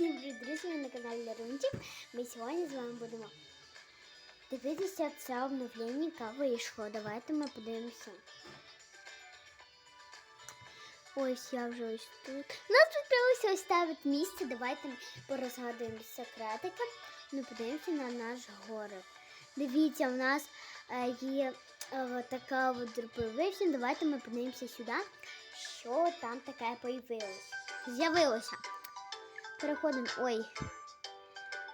Всім привіт, друзі, на каналі Ларунчик. Ми сьогодні з вами будемо дивитися це обновлення, яке вийшло. Давайте ми подивимося. Ось я вже ось тут. Нас тут ось ставить місце. Давайте порозгадуємо секретики. Ну, подивимося на наш город. Дивіться, у нас е, є е, така от дробовичня. Давайте ми подивимося сюди, що там таке появилось. З'явилося. Переходимо. Ой.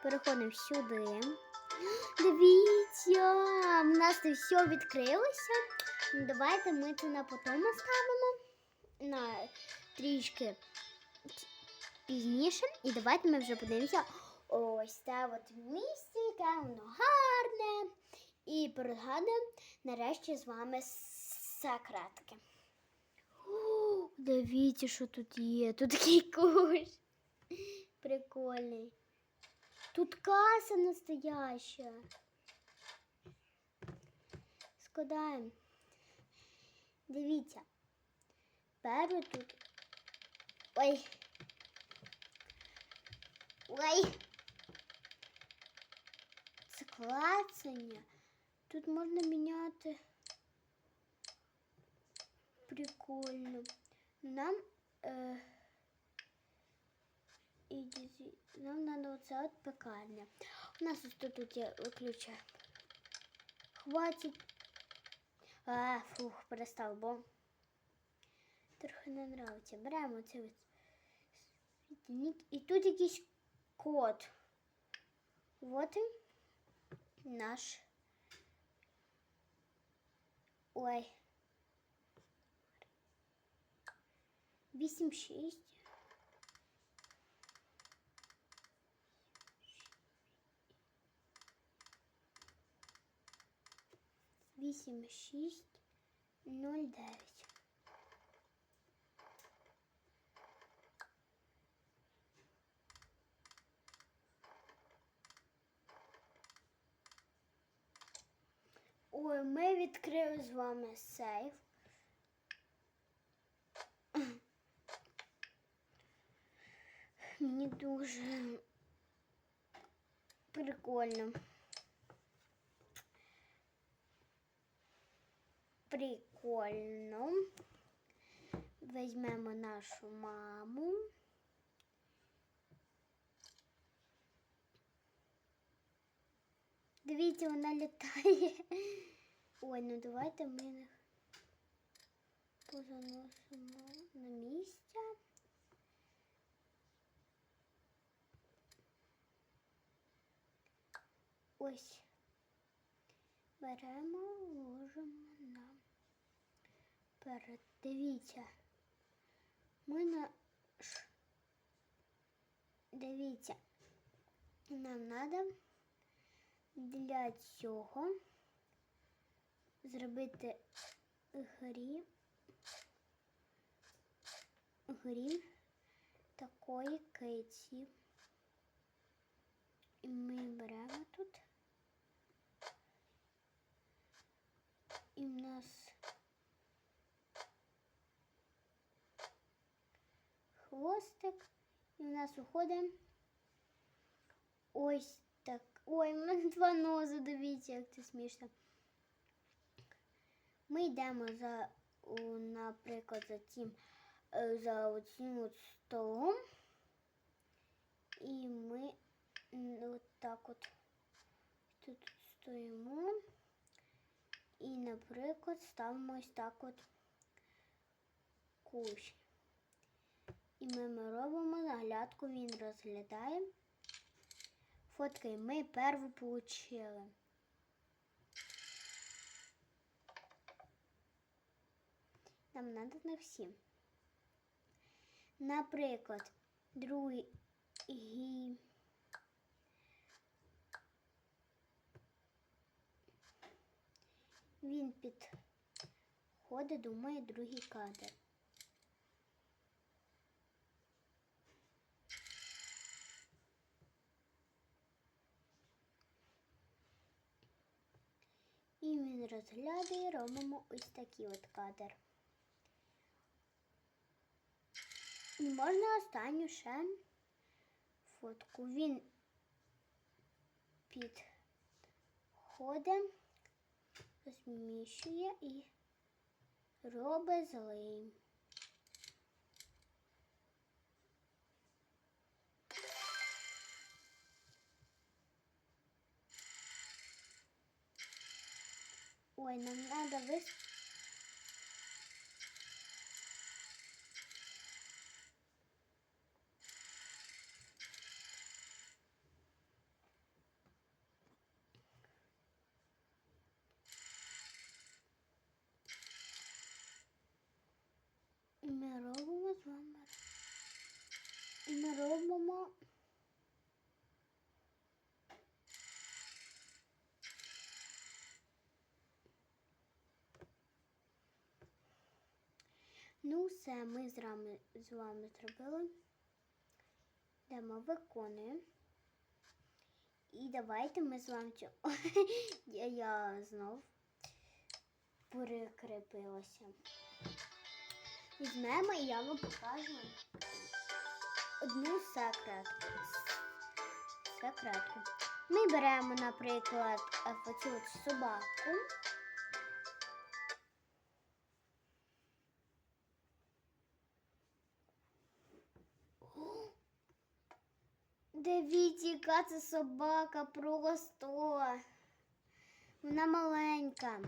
Переходимо сюди. Дивіться, у нас це все відкрилося. Ну, Давайте ми це на потом оставимо. На трішки пізніше. І давайте ми вже подивимося ось це от місце, яке воно гарне. І пригадуємо нарешті з вами секретки. Дивіться, що тут є. Тут такий куш. Прикольний. Тут каса настояща. Складаємо. Дивіться. Перше тут. Ой. Ой. Це клацання. Тут можна міняти. Прикольно. Нам. Е... І дізі- нам треба оце от пекарня. У нас ось тут, тут є виключаємо. Хватить. А, фух, перестав, бо трохи не нравиться. Беремо цей от світильник. І тут якийсь код. Вот він. Наш. Ой. 8-6. Вісім шість нуль дев'ять. Ой, ми відкрили з вами сейф. Мені дуже прикольно. Прикольно. Візьмемо нашу маму. Дивіться, вона літає. Ой, ну давайте ми їх позаносимо на місце. Ось. Беремо, ложимо на перед. Дивіться. Ми на Дивіться. Нам треба для цього зробити грі. Грі такої киці. І ми беремо тут. І в нас хвостик. І в нас уходить ось так. Ой, в мене два нози, дивіться, як це смішно. Ми йдемо за, наприклад, за цим, е, за оцим от столом. І ми от так от тут стоїмо. І, наприклад, ставимо ось так от кущ. І ми, ми робимо наглядку, він розглядає. Фоткай, ми перву получили. Нам надо на всі. Наприклад, другий він підходить до моєї другий кадр. І він розглядає, робимо ось такий от кадр. І можна останню ще фотку. Він підходить, розміщує і робить злим. Ой, нам надо вис... І ми робимо з вами. Ну, все, ми з вами, з вами зробили. Йдемо, виконуємо. І давайте ми з вами я, я знов перекрепилася. Візьмемо і я вам покажу одну секретку. Секретку. Ми беремо, наприклад, оцю собаку. Дивіться, яка це собака просто. Вона маленька.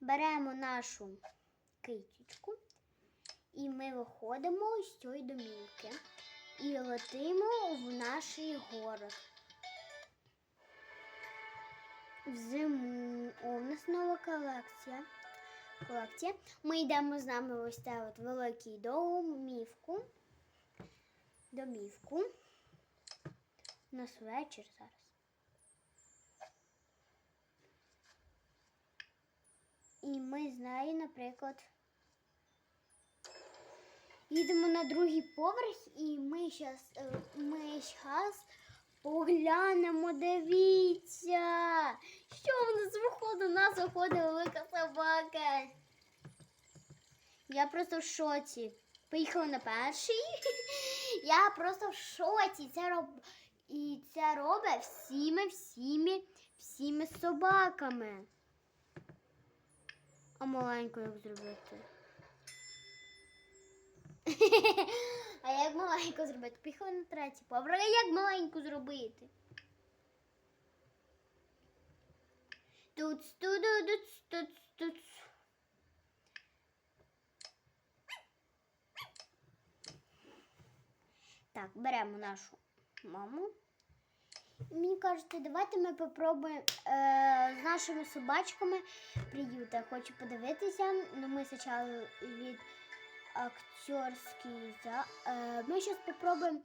Беремо нашу китічку і ми виходимо з цієї домівки і летимо в наш город. В зиму. О, у нас нова колекція. колекція. Ми йдемо з нами ось це от великий домівку. Домівку. У нас вечір зараз. І ми з нею, наприклад, їдемо на другий поверх, і ми зараз ми щас поглянемо, дивіться, що в нас виходить, у нас виходить велика собака. Я просто в шоці. Поїхала на перший. Я просто в шоці. Це роб... І це робить всіми, всіми, всіми собаками. А маленьку як зробити? а як маленьку зробити? Поїхали на третій поверх. А як маленьку зробити? Тут, тут, тут, тут, тут. Так, беремо нашу маму. Мені кажуть, давайте ми попробуємо е, з нашими собачками приют. Я хочу подивитися. Ну, ми спочатку від актерський за. Е, ми зараз попробуємо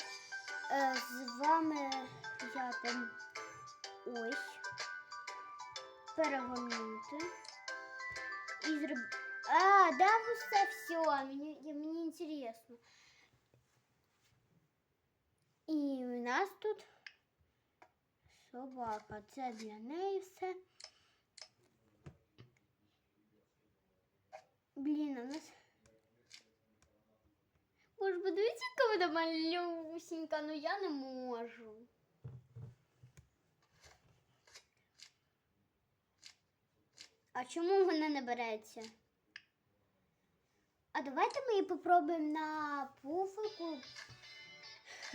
е, з вами взяти ось, перегорнути і зробити. А, да, все, все, мені, мені інтересно. І у нас тут собака. Це для неї все. Блін, у нас. Боже, подивіться, яка вона малюсенька, ну я не можу. А чому вона не береться? А давайте ми її попробуємо на пуфику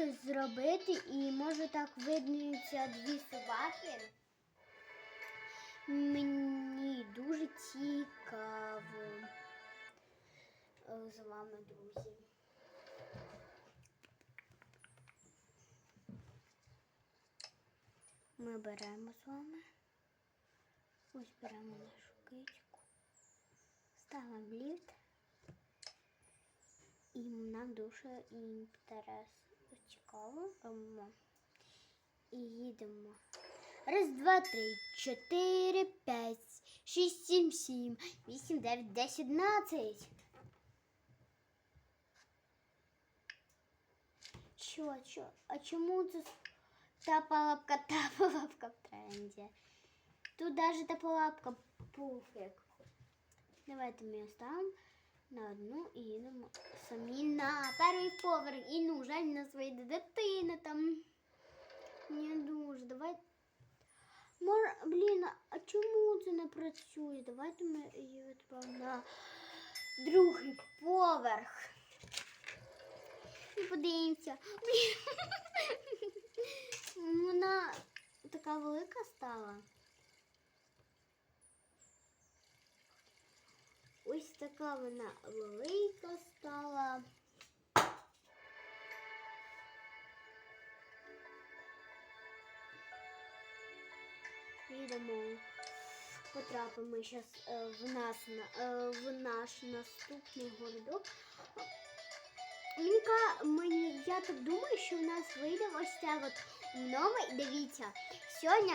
зробити і може так видніються дві собаки. Мені дуже цікаво е, з вами, друзі. Ми беремо з вами. Ось беремо нашу кичку, ставимо ліфт. І нам дуже інтересно цікаво. Робимо. І їдемо. Раз, два, три, чотири, п'ять, шість, сім, сім, вісім, дев'ять, десять, одинадцять. Чо, чо? А чому це та лапка, та лапка в тренді? Тут даже та лапка пуфик. Давайте ми оставимо. На одну і їдемо самі на перший поверх. І ну, жаль, у нас вийде там. Не дуже. Давай. Мор... Блін, а чому це не працює? Давайте ми її відправимо на другий поверх. І подивимося. Вона така велика стала. Ось така вона велика стала. Їдемо, потрапимо зараз в, нас, е, в наш наступний городок. Мені, мені, я так думаю, що в нас вийде ось це от нове. І дивіться, сьогодні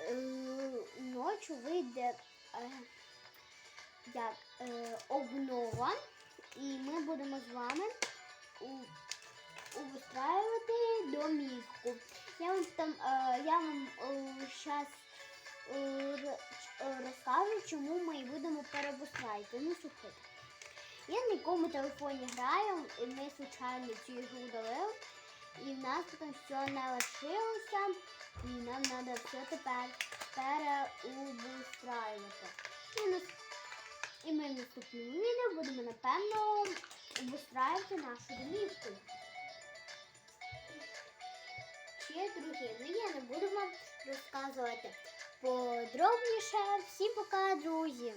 е, ночі вийде е, як е, обнова, і ми будемо з вами у, обустраювати домівку. Я вам там е, я вам зараз розкажу, чому ми її будемо переобустраювати. Ну, слухайте. Я на якому телефоні граю, і ми случайно цю ігру удалили. І в нас потім все не лишилося, і нам треба все тепер переобустраювати. І, нас... і ми в наступному відео будемо, напевно, обустраювати нашу домівку. Ще другі, ну я не буду вам розказувати подробніше. Всім пока, друзі!